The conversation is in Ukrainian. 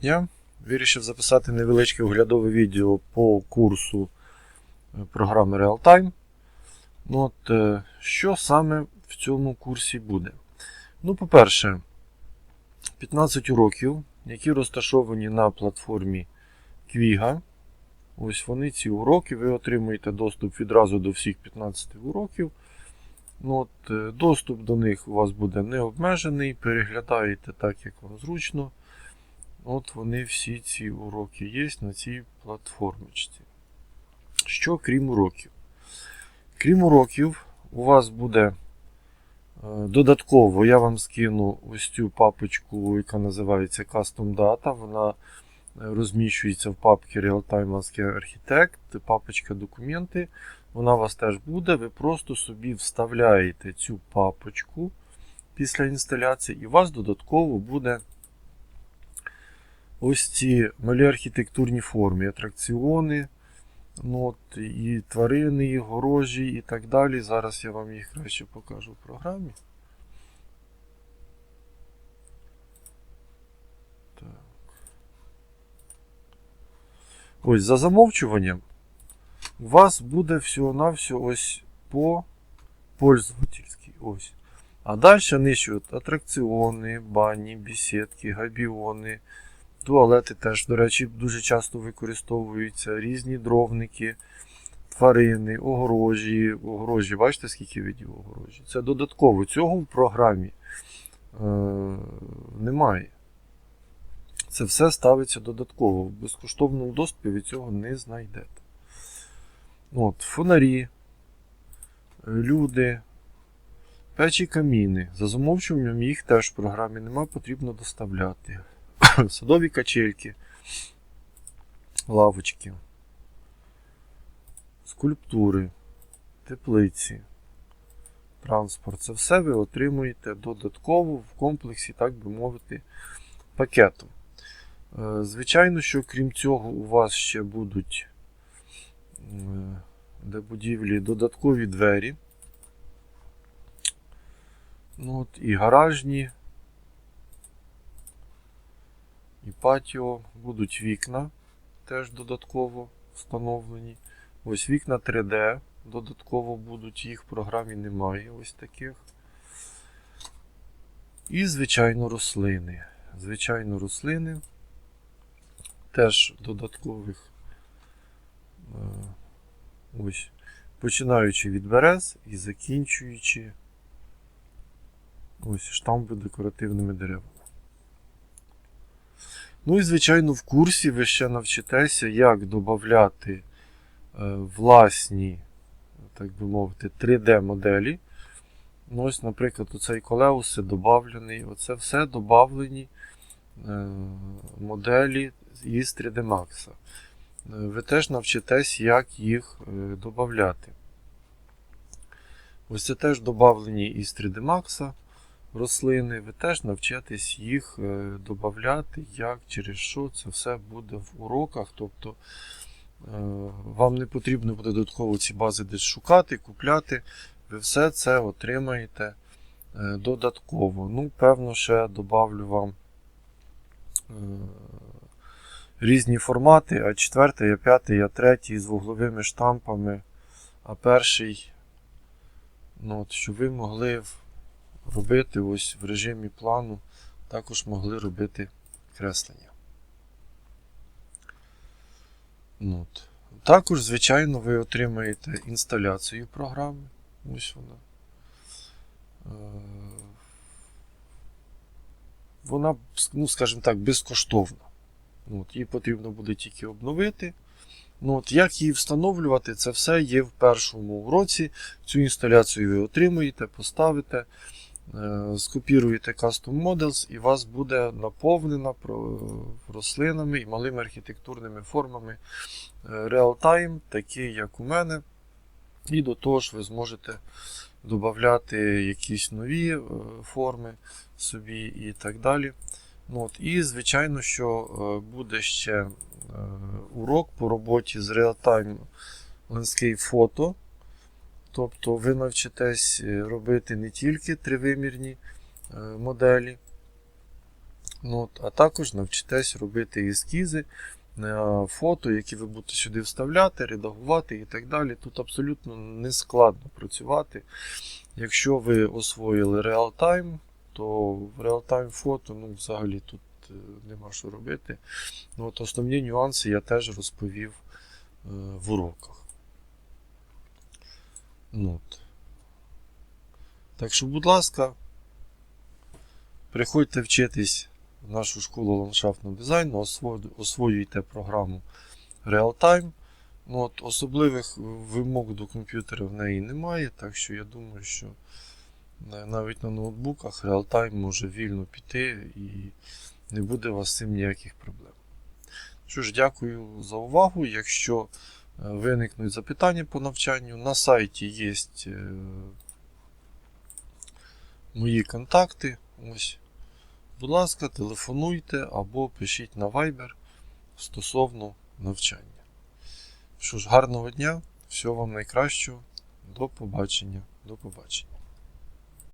дня. Вирішив записати невеличке оглядове відео по курсу е, програми Realtime. Ну, от, е, що саме в цьому курсі буде? Ну, по-перше, 15 уроків, які розташовані на платформі Квіга. Ось вони ці уроки. Ви отримуєте доступ відразу до всіх 15 уроків. Ну, от, е, Доступ до них у вас буде необмежений, переглядаєте так, як вам зручно. От вони всі ці уроки є на цій платформочці. Що крім уроків? Крім уроків, у вас буде е, додатково, я вам скину ось цю папочку, яка називається Custom Data. Вона е, розміщується в папці Real-Time Landscape Architect, папочка документи. Вона у вас теж буде. Ви просто собі вставляєте цю папочку після інсталяції, і у вас додатково буде ось ці малі архітектурні форми, атракціони, ну, от, і тварини, і горожі, і так далі. Зараз я вам їх краще покажу в програмі. Так. Ось за замовчуванням у вас буде всього-навсього ось по пользовательській. Ось. А далі от атракціони, бані, бесідки, габіони, туалети теж, до речі, дуже часто використовуються, різні дровники, тварини, огорожі. Огорожі, бачите, скільки видів огорожі? Це додатково. Цього в програмі е- немає. Це все ставиться додатково. В безкоштовному доступі ви цього не знайдете. От, Фонарі, люди, печі каміни. За замовчуванням їх теж в програмі нема, потрібно доставляти. Садові качельки, лавочки, скульптури, теплиці, транспорт. Це все ви отримуєте додатково в комплексі, так би мовити, пакетом. Е, Звичайно, що крім цього, у вас ще будуть е, для будівлі додаткові двері. Ну, от, І гаражні, і патіо, будуть вікна теж додатково встановлені. Ось вікна 3D додатково будуть, їх в програмі немає ось таких. І, звичайно, рослини. Звичайно, рослини теж додаткових. е, Ось, починаючи від берез і закінчуючи ось штамби декоративними деревами. Ну і, звичайно, в курсі ви ще навчитеся, як додати е, власні, так би мовити, 3D-моделі. Ну, ось, наприклад, оцей колеуси додавлений. Оце все додавлені е, моделі із 3D Max. Е, Ви теж навчитесь, як їх додати. Ось це теж додавлені із 3D Max рослини. Ви теж навчитесь їх е, додати, як, через що це все буде в уроках. Тобто е, вам не потрібно буде додатково ці бази десь шукати, купляти. Ви все це отримаєте е, додатково. Ну, певно, ще добавлю вам різні формати, а 4, а 5, а 3 з вугловими штампами, а перший, ну, от, щоб ви могли робити ось в режимі плану, також могли робити креслення. Ну, от. Також, звичайно, ви отримаєте інсталяцію програми. Ось вона. Е, Вона, ну, скажімо так, безкоштовна. Ну, От, її потрібно буде тільки обновити. Ну, от, Як її встановлювати, це все є в першому уроці. Цю інсталяцію ви отримуєте, поставите, скопіруєте Custom Models і вас буде наповнена рослинами і малими архітектурними формами е, real-time, такі як у мене. І до того ж ви зможете додати якісь нові е, форми собі і так далі. Ну, от, І, звичайно, що е, буде ще е, урок по роботі з Real-Time Landscape Photo. Тобто ви навчитесь е, робити не тільки тривимірні е, моделі, Ну, а також навчитесь робити ескізи, е, фото, які ви будете сюди вставляти, редагувати і так далі. Тут абсолютно не складно працювати. Якщо ви освоїли реалтайм, то реалтайм фото ну, взагалі тут нема що робити. Ну, от основні нюанси я теж розповів в уроках. Ну, от. Так що, будь ласка, приходьте вчитись в нашу школу ландшафтного дизайну, освоюйте програму Realtime. Ну, от, особливих вимог до комп'ютера в неї немає, так що я думаю, що навіть на ноутбуках Realtime може вільно піти і не буде у вас з цим ніяких проблем. Що ж, дякую за увагу. Якщо виникнуть запитання по навчанню, на сайті є е, мої контакти. Ось. Будь ласка, телефонуйте або пишіть на Viber стосовно навчання. Що ж, гарного дня, всього вам найкращого. До побачення. До побачення.